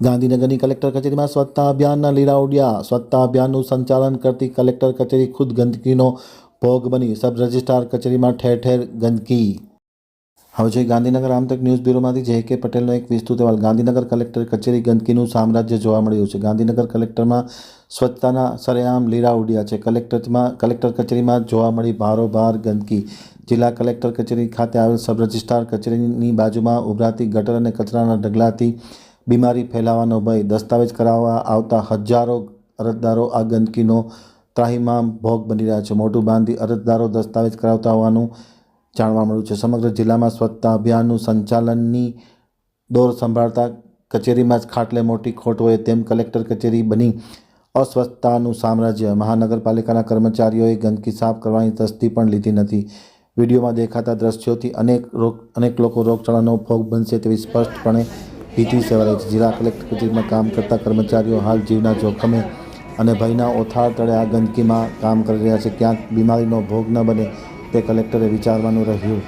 ગાંધીનગરની કલેક્ટર કચેરીમાં સ્વચ્છતા અભિયાનના લીલા ઉડ્યા સ્વચ્છતા અભિયાનનું સંચાલન કરતી કલેક્ટર કચેરી ખુદ ગંદકીનો ભોગ બની. સબ રજિસ્ટ્રાર કચેરીમાં ઠેર ઠેર ગંદકી. હવે જોઈએ ગાંધીનગર આમતક ન્યૂઝ બ્યુરોમાંથી જે કે પટેલનો એક વિસ્તૃત અહેવાલ. ગાંધીનગર કલેક્ટર કચેરી ગંદકીનું સામ્રાજ્ય જોવા મળ્યું છે. ગાંધીનગર કલેક્ટરમાં સ્વચ્છતાના સરેઆમ લીરા ઉડ્યા છે. કલેક્ટરમાં કલેક્ટર કચેરીમાં જોવા મળી ભારોભાર ગંદકી. જિલ્લા કલેક્ટર કચેરી ખાતે આવેલ સબ રજિસ્ટ્રાર કચેરીની બાજુમાં ઉભરાતી ગટર અને કચરાના ઢગલાથી બીમારી ફેલાવાનો ભય દસ્તાવેજ કરાવવા આવતા હજારો અરજદારો આ ગંદકીનો ત્રાહિમામ ભોગ બની રહ્યા છે. મોટું બાંધી અરજદારો દસ્તાવેજ કરાવતા હોવાનું જાણવા મળ્યું છે. સમગ્ર જિલ્લામાં સ્વચ્છતા અભિયાનનું સંચાલનની દોર સંભાળતા કચેરીમાં જ ખાટલે મોટી ખોટ હોય તેમ કલેક્ટર કચેરી બની અસ્વસ્થતાનું સામ્રાજ્ય. મહાનગરપાલિકાના કર્મચારીઓએ ગંદકી સાફ કરવાની તસ્દી પણ લીધી નથી. વિડીયોમાં દેખાતા દ્રશ્યોથી અનેક રોગ અનેક લોકો રોગચાળાનો ભોગ બનશે તેવી સ્પષ્ટપણે ભીતિ સેવાઈ છે. જિલ્લા કલેક્ટર કચેરીમાં કામ કરતા કર્મચારીઓ હાલ જીવના જોખમે અને ભયના ઓથાર તળે આ ગંદકીમાં કામ કરી રહ્યા છે. ક્યાંક બીમારીનો ભોગ ન બને તે કલેક્ટરે વિચારવાનું રહ્યું.